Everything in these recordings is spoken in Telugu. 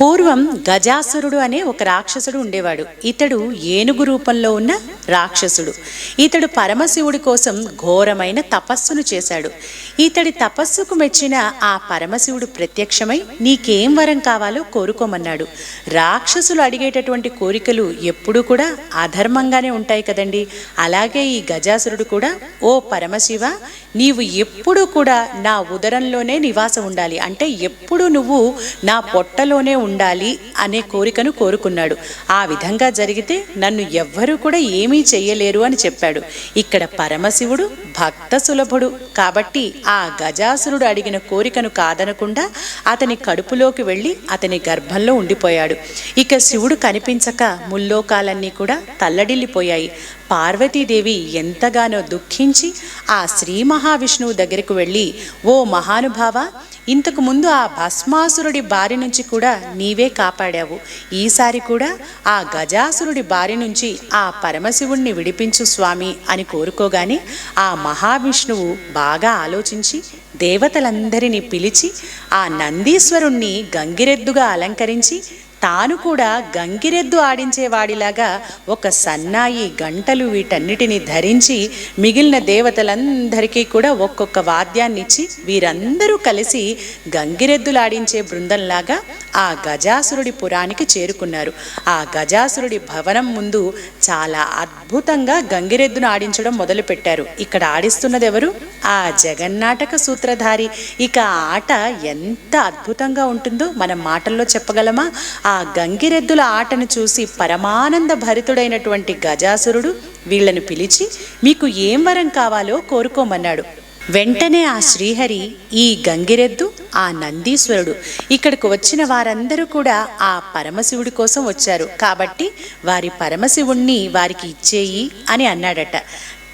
పూర్వం గజాసురుడు అనే ఒక రాక్షసుడు ఉండేవాడు. ఇతడు ఏనుగు రూపంలో ఉన్న రాక్షసుడు. ఇతడు పరమశివుడి కోసం ఘోరమైన తపస్సును చేశాడు. ఇతడి తపస్సుకు మెచ్చిన ఆ పరమశివుడు ప్రత్యక్షమై నీకేం వరం కావాలో కోరుకోమన్నాడు. రాక్షసులు అడిగేటటువంటి కోరికలు ఎప్పుడూ కూడా అధర్మంగానే ఉంటాయి కదండి. అలాగే ఈ గజాసురుడు కూడా ఓ పరమశివ నీవు ఎప్పుడూ కూడా నా ఉదరంలోనే నివాసం ఉండాలి. అంటే ఎప్పుడు నువ్వు నా పొట్టలోనే ఉండాలి అనే కోరికను కోరుకున్నాడు. ఆ విధంగా జరిగితే నన్ను ఎవ్వరూ కూడా ఏమీ చెయ్యలేరు అని చెప్పాడు. ఇక్కడ పరమశివుడు భక్త సులభుడు. కాబట్టి ఆ గజాసురుడు అడిగిన కోరికను కాదనకుండా అతని కడుపులోకి వెళ్ళి అతని గర్భంలో ఉండిపోయాడు. ఇక శివుడు కనిపించక ముల్లోకాలన్నీ కూడా తల్లడిల్లిపోయాయి. పార్వతీదేవి ఎంతగానో దుఃఖించి ఆ శ్రీ మహావిష్ణువు దగ్గరకు వెళ్ళి ఓ మహానుభావ ఇంతకు ముందు ఆ భస్మాసురుడి బారి నుంచి కూడా నీవే కాపాడావు. ఈసారి కూడా ఆ గజాసురుడి బారి నుంచి ఆ పరమశివుణ్ణి విడిపించు స్వామి అని కోరుకోగానే ఆ మహావిష్ణువు బాగా ఆలోచించి దేవతలందరినీ పిలిచి ఆ నందీశ్వరుణ్ణి గంగిరెద్దుగా అలంకరించి తాను కూడా గంగిరెద్దు ఆడించేవాడిలాగా ఒక సన్నాయి గంటలు వీటన్నిటిని ధరించి మిగిలిన దేవతలందరికీ కూడా ఒక్కొక్క వాద్యాన్ని ఇచ్చి వీరందరూ కలిసి గంగిరెద్దులాడించే బృందంలాగా ఆ గజాసురుడి పురానికి చేరుకున్నారు. ఆ గజాసురుడి భవనం ముందు చాలా అద్భుతంగా గంగిరెద్దును ఆడించడం మొదలుపెట్టారు. ఇక్కడ ఆడిస్తున్నది ఎవరు ఆ జగన్నాటక సూత్రధారి. ఇక ఆ ఆట ఎంత అద్భుతంగా ఉంటుందో మనం మాటల్లో చెప్పగలమా? ఆ గంగిరెద్దుల ఆటను చూసి పరమానంద భరితుడైనటువంటి గజాసురుడు వీళ్ళను పిలిచి మీకు ఏం వరం కావాలో కోరుకోమన్నాడు. వెంటనే ఆ శ్రీహరి ఈ గంగిరెద్దు ఆ నందీశ్వరుడు ఇక్కడికి వచ్చిన వారందరూ కూడా ఆ పరమశివుడి కోసం వచ్చారు. కాబట్టి వారి పరమశివుణ్ణి వారికి ఇచ్చేయి అని అన్నాడట.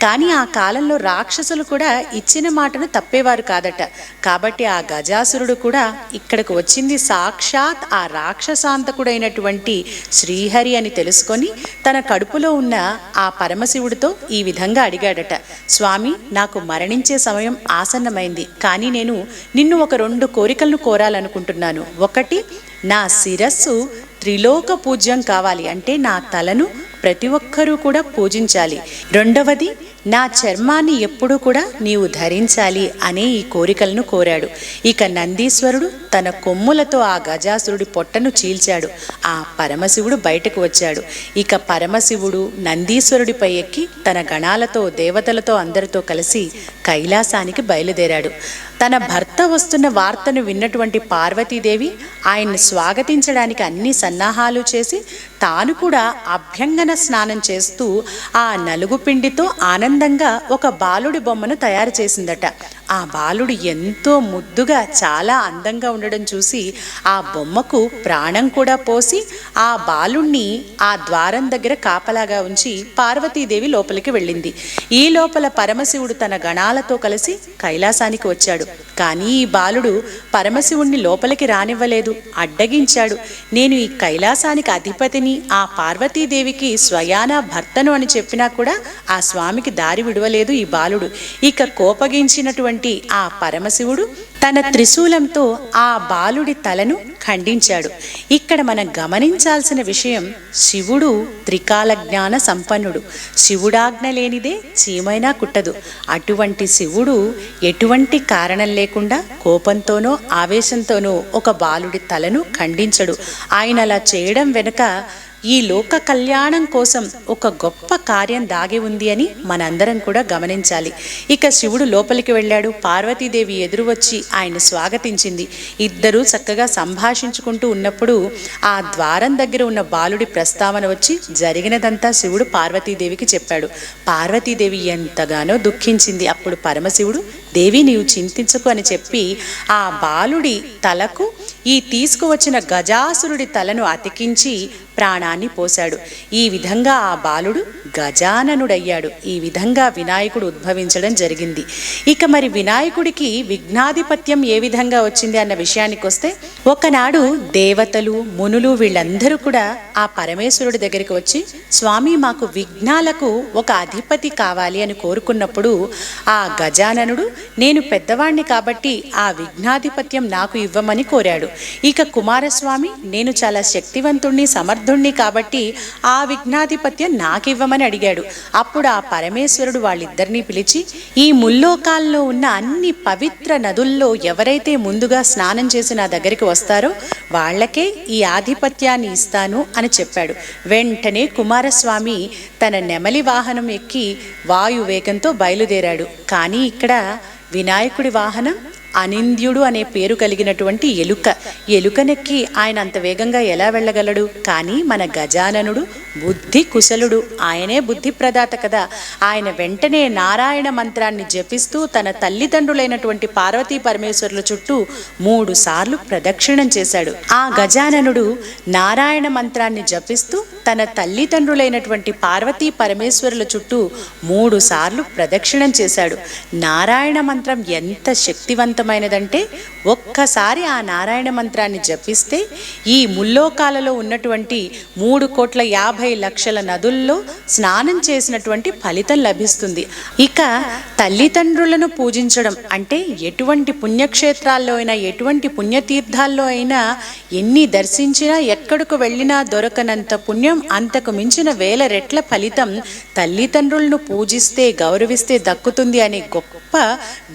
కానీ ఆ కాలంలో రాక్షసులు కూడా ఇచ్చిన మాటను తప్పేవారు కాదట. కాబట్టి ఆ గజాసురుడు కూడా ఇక్కడికి వచ్చింది సాక్షాత్ ఆ రాక్షసాంతకుడైనటువంటి శ్రీహరి అని తెలుసుకొని తన కడుపులో ఉన్న ఆ పరమశివుడితో ఈ విధంగా అడిగాడట. స్వామి నాకు మరణించే సమయం ఆసన్నమైంది. కానీ నేను నిన్ను ఒక రెండు కోరికలను కోరాలనుకుంటున్నాను. ఒకటి నా శిరస్సు త్రిలోక పూజ్యం కావాలి. అంటే నా తలను ప్రతి ఒక్కరూ కూడా పూజించాలి. రెండవది నా చర్మాన్ని ఎప్పుడూ కూడా నీవు ధరించాలి అనే ఈ కోరికలను కోరాడు. ఇక నందీశ్వరుడు తన కొమ్ములతో ఆ గజాసురుడి పొట్టను చీల్చాడు. ఆ పరమశివుడు బయటకు వచ్చాడు. ఇక పరమశివుడు నందీశ్వరుడిపై ఎక్కి తన గణాలతో దేవతలతో అందరితో కలిసి కైలాసానికి బయలుదేరాడు. తన భర్త వస్తున్న వార్తను విన్నటువంటి పార్వతీదేవి ఆయన్ని స్వాగతించడానికి అన్ని సన్నాహాలు చేసి తాను కూడా అభ్యంగన స్నానం చేస్తూ ఆ నలుగు పిండితో అందంగా ఒక బాలుడి బొమ్మను తయారు చేసిందట. ఆ బాలుడు ఎంతో ముద్దుగా చాలా అందంగా ఉండడం చూసి ఆ బొమ్మకు ప్రాణం కూడా పోసి ఆ బాలుణ్ణి ఆ ద్వారం దగ్గర కాపలాగా ఉంచి పార్వతీదేవి లోపలికి వెళ్ళింది. ఈ లోపల పరమశివుడు తన గణాలతో కలిసి కైలాసానికి వచ్చాడు. కానీ ఈ బాలుడు పరమశివుణ్ణి లోపలికి రానివ్వలేదు. అడ్డగించాడు. నేను ఈ కైలాసానికి అధిపతిని ఆ పార్వతీదేవికి స్వయాన భర్తను అని చెప్పినా కూడా ఆ స్వామికి దారి విడవలేదు ఈ బాలుడు. ఇక కోపగించినటువంటి ఆ పరమశివుడు తన త్రిశూలంతో ఆ బాలుడి తలను ఖండించాడు. ఇక్కడ మనం గమనించాల్సిన విషయం శివుడు త్రికాల జ్ఞాన సంపన్నుడు. శివుడాజ్ఞ లేనిదే చీమైనా కుట్టదు. అటువంటి శివుడు ఎటువంటి కారణం లేకుండా కోపంతోనో ఆవేశంతోనో ఒక బాలుడి తలను ఖండించడు. ఆయన అలా చేయడం వెనుక ఈ లోక కళ్యాణం కోసం ఒక గొప్ప కార్యం దాగి ఉంది అని మనందరం కూడా గమనించాలి. ఇక శివుడు లోపలికి వెళ్ళాడు. పార్వతీదేవి ఎదురు వచ్చి ఆయన స్వాగతించింది. ఇద్దరూ చక్కగా సంభాషించుకుంటూ ఉన్నప్పుడు ఆ ద్వారం దగ్గర ఉన్న బాలుడి ప్రస్తావన వచ్చి జరిగినదంతా శివుడు పార్వతీదేవికి చెప్పాడు. పార్వతీదేవి ఎంతగానో దుఃఖించింది. అప్పుడు పరమశివుడు దేవి నీవు చింతించకు అని చెప్పి ఆ బాలుడి తలకు ఈ తీసుకువచ్చిన గజాసురుడి తలను అతికించి ప్రాణాన్ని పోశాడు. ఈ విధంగా ఆ బాలుడు గజాననుడయ్యాడు. ఈ విధంగా వినాయకుడు ఉద్భవించడం జరిగింది. ఇక మరి వినాయకుడికి విఘ్నాధిపత్యం ఏ విధంగా వచ్చింది అన్న విషయానికి వస్తే ఒకనాడు దేవతలు మునులు వీళ్ళందరూ కూడా ఆ పరమేశ్వరుడి దగ్గరికి వచ్చి స్వామి మాకు విఘ్నాలకు ఒక అధిపతి కావాలి అని కోరుకున్నప్పుడు ఆ గజాననుడు నేను పెద్దవాణ్ణి కాబట్టి ఆ విఘ్నాధిపత్యం నాకు ఇవ్వమని కోరాడు. ఇక కుమారస్వామి నేను చాలా శక్తివంతుణ్ణి సమర్థుణ్ణి కాబట్టి ఆ విఘ్నాధిపత్యం నాకివ్వమని అడిగాడు. అప్పుడు ఆ పరమేశ్వరుడు వాళ్ళిద్దరినీ పిలిచి ఈ ముల్లోకాల్లో ఉన్న అన్ని పవిత్ర నదుల్లో ఎవరైతే ముందుగా స్నానం చేసి నా దగ్గరికి వస్తారో వాళ్ళకే ఈ ఆధిపత్యాన్ని ఇస్తాను అని చెప్పాడు. వెంటనే కుమారస్వామి తన నెమలి వాహనం ఎక్కి వాయు వేగంతో బయలుదేరాడు. కానీ ఇక్కడ వినాయకుడి వాహనం అనింద్యుడు అనే పేరు కలిగినటువంటి ఎలుక. ఎలుకనెక్కి ఆయన అంత వేగంగా ఎలా వెళ్ళగలడు? కానీ మన గజాననుడు బుద్ధి కుశలుడు. ఆయనే బుద్ధి ప్రదాత కదా. ఆయన వెంటనే నారాయణ మంత్రాన్ని జపిస్తూ తన తల్లిదండ్రులైనటువంటి పార్వతీ పరమేశ్వరుల చుట్టూ మూడు సార్లు ప్రదక్షిణం చేశాడు. ఆ గజాననుడు నారాయణ మంత్రాన్ని జపిస్తూ తన తల్లిదండ్రులైనటువంటి పార్వతీ పరమేశ్వరుల చుట్టూ మూడు సార్లు ప్రదక్షిణం చేశాడు. నారాయణ మంత్రం ఎంత శక్తివంతం శక్తివంతమైనదంటే ఒక్కసారి ఆ నారాయణ మంత్రాన్ని జపిస్తే ఈ ముల్లోకాలలో ఉన్నటువంటి మూడు కోట్ల యాభై లక్షల నదుల్లో స్నానం చేసినటువంటి ఫలితం లభిస్తుంది. ఇక తల్లిదండ్రులను పూజించడం అంటే ఎటువంటి పుణ్యక్షేత్రాల్లో అయినా ఎటువంటి పుణ్యతీర్థాల్లో అయినా ఎన్ని దర్శించినా ఎక్కడికి వెళ్ళినా దొరకనంత పుణ్యం అంతకు మించిన వేల రెట్ల ఫలితం తల్లిదండ్రులను పూజిస్తే గౌరవిస్తే దక్కుతుంది అనే గొప్ప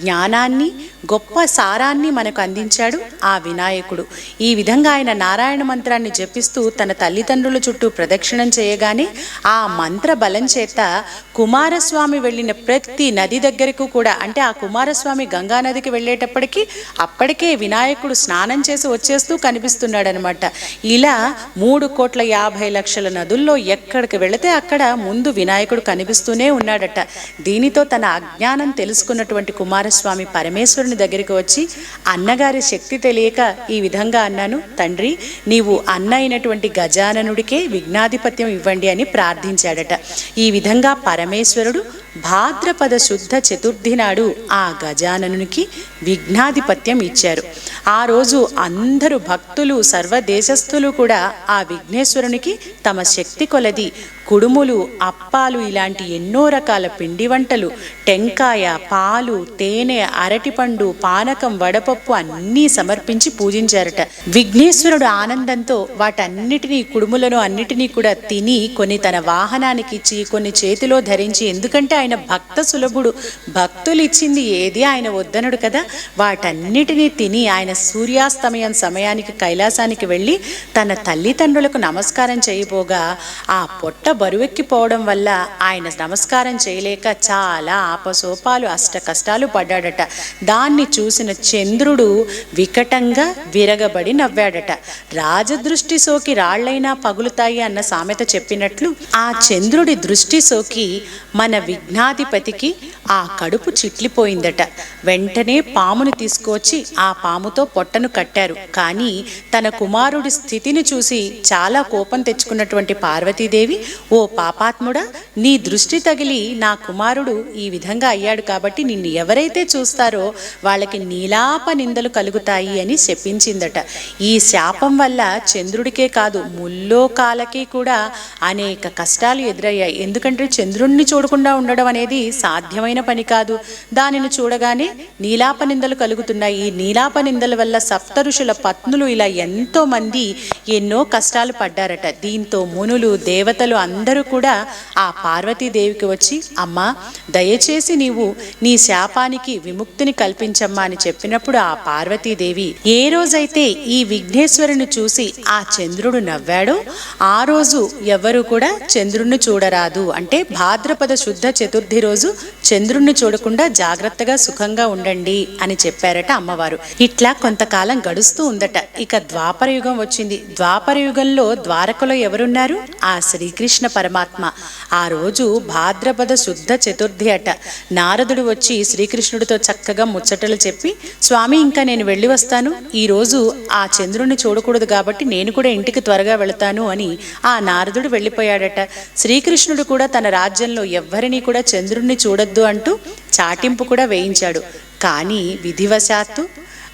జ్ఞానాన్ని గొప్ప సారాన్ని మనకు అందించాడు ఆ వినాయకుడు. ఈ విధంగా ఆయన నారాయణ మంత్రాన్ని జపిస్తూ తన తల్లిదండ్రుల చుట్టూ ప్రదక్షిణం చేయగానే ఆ మంత్ర బలం చేత కుమారస్వామి వెళ్ళిన ప్రతి నది దగ్గరకు కూడా అంటే ఆ కుమారస్వామి గంగా నదికి వెళ్ళేటప్పటికి అప్పటికే వినాయకుడు స్నానం చేసి వచ్చేస్తూ కనిపిస్తున్నాడనమాట. ఇలా మూడు కోట్ల యాభై లక్షల నదుల్లో ఎక్కడికి వెళితే అక్కడ ముందు వినాయకుడు కనిపిస్తూనే ఉన్నాడట. దీనితో తన అజ్ఞానం తెలుసుకున్నటువంటి కుమారస్వామి పరమేశ్వరుని దగ్గరికి వచ్చి అన్నగారి శక్తి తెలియక ఈ విధంగా అన్నాను. తండ్రి నీవు అన్న అయినటువంటి గజాననుడికే విఘ్నాధిపత్యం ఇవ్వండి అని ప్రార్థించాడట. ఈ విధంగా పరమేశ్వరుడు భాద్రపద శుద్ధ చతుర్థి నాడు ఆ గజాననునికి విఘ్నాధిపత్యం ఇచ్చారు. ఆ రోజు అందరూ భక్తులు సర్వదేశస్థులు కూడా ఆ విఘ్నేశ్వరునికి తమ శక్తి కొలది. కుడుములు అప్పాలు ఇలాంటి ఎన్నో రకాల పిండి వంటలు టెంకాయ పాలు తేనె అరటిపండు పానకం వడపప్పు అన్నీ సమర్పించి పూజించారట. విఘ్నేశ్వరుడు ఆనందంతో వాటన్నిటినీ కుడుములను అన్నిటినీ కూడా తిని కొన్ని తన వాహనానికి ఇచ్చి కొన్ని చేతిలో ధరించి ఎందుకంటే ఆయన భక్త సులభుడు. భక్తులు ఇచ్చింది ఏది ఆయన వద్దనడు కదా. వాటన్నిటినీ తిని ఆయన సూర్యాస్తమయం సమయానికి కైలాసానికి వెళ్ళి తన తల్లిదండ్రులకు నమస్కారం చేయబోగా ఆ పొట్ట బరువెక్కిపోవడం వల్ల ఆయన నమస్కారం చేయలేక చాలా ఆపసోపాలు అష్ట కష్టాలు పడ్డాడట. దాన్ని చూసిన చంద్రుడు వికటంగా విరగబడి నవ్వాడట. రాజదృష్టి సోకి రాళ్ళైనా పగులుతాయి అన్న సామెత చెప్పినట్లు ఆ చంద్రుడి దృష్టి సోకి మన యజ్ఞాధిపతికి ఆ కడుపు చిట్లిపోయిందట. వెంటనే పామును తీసుకొచ్చి ఆ పాముతో పొట్టను కట్టారు. కానీ తన కుమారుడి స్థితిని చూసి చాలా కోపం తెచ్చుకున్నటువంటి పార్వతీదేవి ఓ పాపాత్ముడా నీ దృష్టి తగిలి నా కుమారుడు ఈ విధంగా అయ్యాడు కాబట్టి నిన్ను ఎవరైతే చూస్తారో వాళ్ళకి నీలాప నిందలు కలుగుతాయి అని శపించిందట ఈ శాపం వల్ల చంద్రుడికే కాదు ముల్లోకాలకి కూడా అనేక కష్టాలు ఎదురయ్యాయి. ఎందుకంటే చంద్రుణ్ణి చూడకుండా ఉండడం అనేది సాధ్యమైన పని కాదు. దానిని చూడగానే నీలాప నిందలు కలుగుతున్నాయి. ఈ నీలాప నిందల వల్ల సప్త ఋషుల పత్నులు ఇలా ఎంతో మంది ఎన్నో కష్టాలు పడ్డారట. దీంతో మునులు దేవతలు అందరూ కూడా ఆ పార్వతీదేవికి వచ్చి అమ్మా దయచేసి నీవు నీ శాపానికి విముక్తిని కల్పించమ్మా అని చెప్పినప్పుడు ఆ పార్వతీదేవి ఏ రోజైతే ఈ విఘ్నేశ్వరుని చూసి ఆ చంద్రుడు నవ్వాడో ఆ రోజు ఎవరు కూడా చంద్రుణ్ణి చూడరాదు. అంటే భాద్రపద శుద్ధ చతుర్థి రోజు చంద్రుణ్ణి చూడకుండా జాగ్రత్తగా సుఖంగా ఉండండి అని చెప్పారట అమ్మవారు. ఇట్లా కొంతకాలం గడుస్తూ ఉందట. ఇక ద్వాపర యుగం వచ్చింది. ద్వాపర యుగంలో ద్వారకలో ఎవరున్నారు? ఆ శ్రీకృష్ణ పరమాత్మ. ఆ రోజు భాద్రపద శుద్ధ చతుర్థి అట. నారదుడు వచ్చి శ్రీకృష్ణుడితో చక్కగా ముచ్చటలు చెప్పి స్వామి ఇంకా నేను వెళ్ళి వస్తాను. ఈరోజు ఆ చంద్రుణ్ణి చూడకూడదు కాబట్టి నేను కూడా ఇంటికి త్వరగా వెళతాను అని ఆ నారదుడు వెళ్ళిపోయాడట. శ్రీకృష్ణుడు కూడా తన రాజ్యంలో ఎవ్వరినీ కూడా చంద్రుణ్ణి వద్దు అంటూ చాటింపు కూడా వేయించాడు. కానీ విధివశాత్తు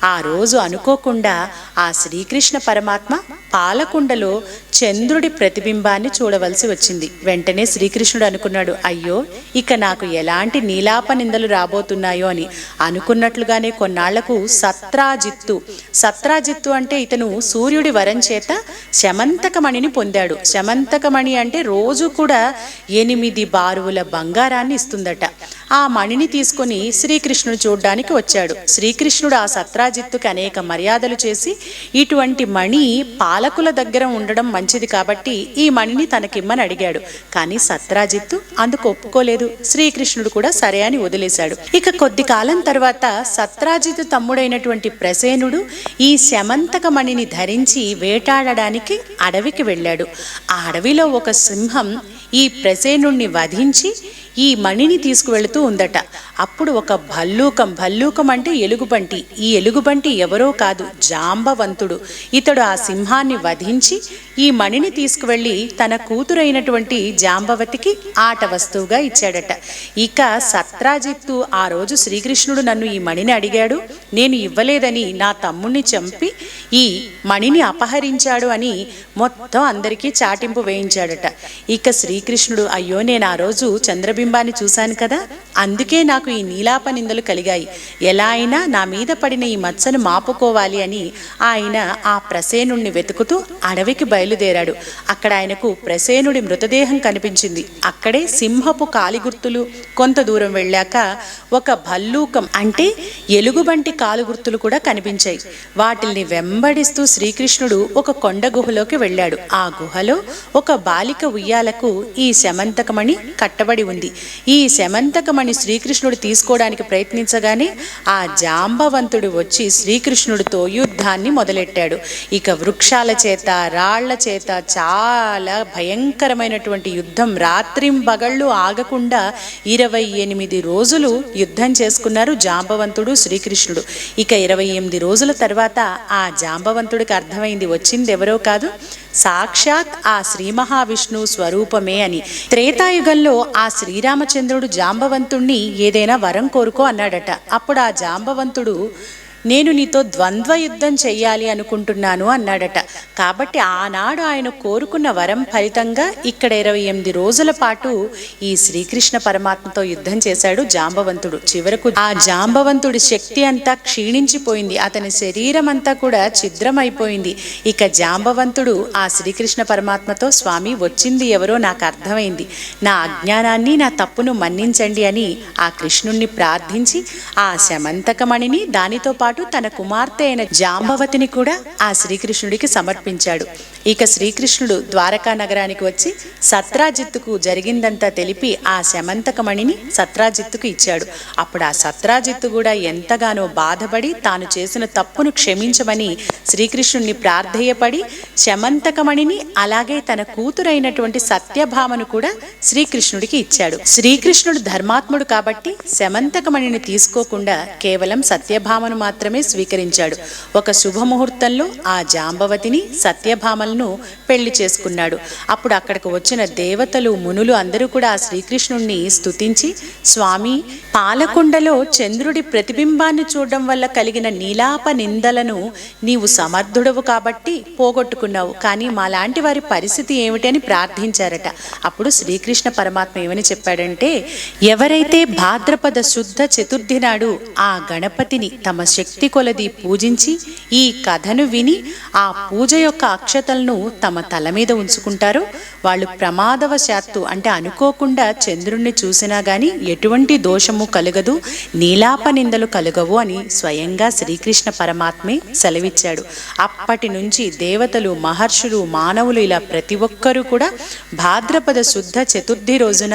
ఆ రోజు అనుకోకుండా ఆ శ్రీకృష్ణ పరమాత్మ పాలకుండలో చంద్రుడి ప్రతిబింబాన్ని చూడవలసి వచ్చింది. వెంటనే శ్రీకృష్ణుడు అనుకున్నాడు అయ్యో ఇక నాకు ఎలాంటి నీలాప నిందలు రాబోతున్నాయో అని. అనుకున్నట్లుగానే కొన్నాళ్ళకు సత్రాజిత్తు సత్రాజిత్తు అంటే ఇతను సూర్యుడి వరం చేత శమంతకమణిని పొందాడు. శమంతకమణి అంటే రోజు కూడా ఎనిమిది బారువుల బంగారాన్ని ఇస్తుందట. ఆ మణిని తీసుకొని శ్రీకృష్ణుడు చూడ్డానికి వచ్చాడు. శ్రీకృష్ణుడు ఆ సత్రాజి సత్రాజిత్తుకి అనేక మర్యాదలు చేసి ఇటువంటి మణి పాలకుల దగ్గర ఉండడం మంచిది కాబట్టి ఈ మణిని తనకిమ్మని అడిగాడు. కానీ సత్రాజిత్తు అందుకు ఒప్పుకోలేదు. శ్రీకృష్ణుడు కూడా సరే అని వదిలేశాడు. ఇక కొద్ది కాలం తర్వాత సత్రాజిత్తు తమ్ముడైనటువంటి ప్రసేనుడు ఈ శమంతక మణిని ధరించి వేటాడడానికి అడవికి వెళ్ళాడు. ఆ అడవిలో ఒక సింహం ఈ ప్రసేనుణ్ణి వధించి ఈ మణిని తీసుకువెళుతూ ఉందట. అప్పుడు ఒక భల్లూకం భల్లూకం అంటే ఎలుగుబంటి. ఈ ఎలుగుబంటి ఎవరో కాదు జాంబవంతుడు. ఇతడు ఆ సింహాన్ని వధించి ఈ మణిని తీసుకువెళ్ళి తన కూతురైనటువంటి జాంబవతికి ఆట వస్తువుగా ఇచ్చాడట. ఇక సత్రాజిత్తు ఆ రోజు శ్రీకృష్ణుడు నన్ను ఈ మణిని అడిగాడు నేను ఇవ్వలేదని నా తమ్ముణ్ణి చంపి ఈ మణిని అపహరించాడు అని మొత్తం అందరికీ చాటింపు వేయించాడట. ఇక శ్రీకృష్ణుడు అయ్యో నేను ఆ రోజు చంద్రబింబాన్ని చూశాను కదా అందుకే నాకు ఈ నీలాప నిందలు కలిగాయి. ఎలా అయినా నా మీద పడిన ఈ మచ్చను మాపుకోవాలి అని ఆయన ఆ ప్రసేనుణ్ణి వెతుకుతూ అడవికి బయలుదేరాడు. అక్కడ ఆయనకు ప్రసేనుడి మృతదేహం కనిపించింది. అక్కడే సింహపు కాలిగుర్తులు కొంత దూరం వెళ్ళాక ఒక భల్లూకం అంటే ఎలుగుబంటి కాలుగుర్తులు కూడా కనిపించాయి. వాటిల్ని వెంబడిస్తూ శ్రీకృష్ణుడు ఒక కొండ గుహలోకి వెళ్ళాడు. ఆ గుహలో ఒక బాలిక ఉయ్యాలకు ఈ శమంతకమణి కట్టబడి ఉంది. ఈ శమంతకమణి శ్రీకృష్ణుడు తీసుకోవడానికి ప్రయత్నించగానే ఆ జాంబవంతుడు వచ్చి శ్రీకృష్ణుడితో యుద్ధాన్ని మొదలెట్టాడు. ఇక వృక్షాల చేత రాళ్ళ చేత చాలా భయంకరమైనటువంటి యుద్ధం రాత్రింబగళ్ళు ఆగకుండా ఇరవై ఎనిమిది రోజులు యుద్ధం చేసుకున్నారు జాంబవంతుడు శ్రీకృష్ణుడు. ఇక ఇరవై ఎనిమిది రోజుల తర్వాత ఆ జాంబవంతుడికి అర్థమైంది వచ్చింది ఎవరో కాదు? సాక్షాత్ ఆ శ్రీ మహావిష్ణు స్వరూపమే అని. త్రేతాయుగంలో ఆ శ్రీరామచంద్రుడు జాంబవంతుణ్ణి ఏదైనా వరం కోరుకో అన్నాడట. అప్పుడు ఆ జాంబవంతుడు నేను నీతో ద్వంద్వ యుద్ధం చెయ్యాలి అనుకుంటున్నాను అన్నాడట. కాబట్టి ఆనాడు ఆయన కోరుకున్న వరం ఫలితంగా ఇక్కడ ఇరవై ఎనిమిది రోజుల పాటు ఈ శ్రీకృష్ణ పరమాత్మతో యుద్ధం చేశాడు జాంబవంతుడు. చివరకు ఆ జాంబవంతుడి శక్తి అంతా క్షీణించిపోయింది. అతని శరీరం అంతా కూడా ఛిద్రమైపోయింది. ఇక జాంబవంతుడు ఆ శ్రీకృష్ణ పరమాత్మతో స్వామి వచ్చింది ఎవరో నాకు అర్థమైంది. నా అజ్ఞానాన్ని నా తప్పును మన్నించండి అని ఆ కృష్ణుణ్ణి ప్రార్థించి ఆ శమంతకమణిని దానితో పాటు తన కుమార్తె అయిన జాంబవతిని కూడా ఆ శ్రీకృష్ణుడికి సమర్పించాడు. ఇక శ్రీకృష్ణుడు ద్వారకా నగరానికి వచ్చి సత్రాజిత్తుకు జరిగిందంతా తెలిపి ఆ శమంతకమణిని సత్రాజిత్తుకు ఇచ్చాడు. అప్పుడు ఆ సత్రాజిత్తు కూడా ఎంతగానో బాధపడి తాను చేసిన తప్పును క్షమించమని శ్రీకృష్ణుణ్ణి ప్రార్థేయపడి శమంతకమణిని అలాగే తన కూతురైనటువంటి సత్యభామను కూడా శ్రీకృష్ణుడికి ఇచ్చాడు. శ్రీకృష్ణుడు ధర్మాత్ముడు కాబట్టి శమంతకమణిని తీసుకోకుండా కేవలం సత్యభామను మాత్రం మాత్రమే స్వీకరించాడు. ఒక శుభముహూర్తంలో ఆ జాంబవతిని సత్యభామలను పెళ్ళి చేసుకున్నాడు. అప్పుడు అక్కడికి వచ్చిన దేవతలు మునులు అందరూ కూడా ఆ శ్రీకృష్ణుణ్ణి స్తుతించి స్వామి పాలకొండలో చంద్రుడి ప్రతిబింబాన్ని చూడడం వల్ల కలిగిన నీలాప నిందలను నీవు సమర్థుడవు కాబట్టి పోగొట్టుకున్నావు. కానీ మాలాంటి వారి పరిస్థితి ఏమిటని ప్రార్థించారట. అప్పుడు శ్రీకృష్ణ పరమాత్మ ఏమని చెప్పాడంటే ఎవరైతే భాద్రపద శుద్ధ చతుర్థి నాడు ఆ గణపతిని తమ శక్తి శక్తి కొలది పూజించి ఈ కథను విని ఆ పూజ యొక్క అక్షతలను తమ తల మీద ఉంచుకుంటారో. వాళ్ళు ప్రమాదవశాత్తు అంటే అనుకోకుండా చంద్రుణ్ణి చూసినా గాని ఎటువంటి దోషము కలగదు నీలాప నిందలు కలుగవు అని స్వయంగా శ్రీకృష్ణ పరమాత్మే సెలవిచ్చాడు. అప్పటి నుంచి దేవతలు మహర్షులు మానవులు ఇలా ప్రతి ఒక్కరూ కూడా భాద్రపద శుద్ధ చతుర్థి రోజున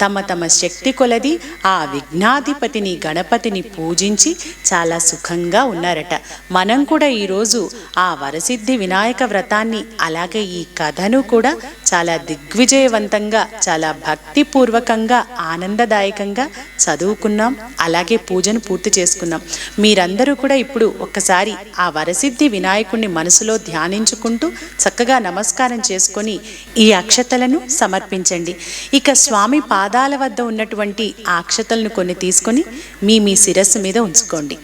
తమ తమ శక్తి కొలది ఆ విఘ్నాధిపతిని గణపతిని పూజించి చాలా సుఖంగా ఉన్నారట. మనం కూడా ఈరోజు ఆ వరసిద్ధి వినాయక వ్రతాన్ని అలాగే ఈ కథను కూడా చాలా దిగ్విజయవంతంగా చాలా భక్తిపూర్వకంగా ఆనందదాయకంగా చదువుకున్నాం. అలాగే పూజను పూర్తి చేసుకున్నాం. మీరందరూ కూడా ఇప్పుడు ఒక్కసారి ఆ వరసిద్ధి వినాయకుణ్ణి మనసులో ధ్యానించుకుంటూ చక్కగా నమస్కారం చేసుకొని ఈ అక్షతలను సమర్పించండి. ఇక స్వామి పాదాల వద్ద ఉన్నటువంటి ఆ అక్షతలను కొన్ని తీసుకొని మీ మీ శిరస్సు మీద ఉంచుకోండి.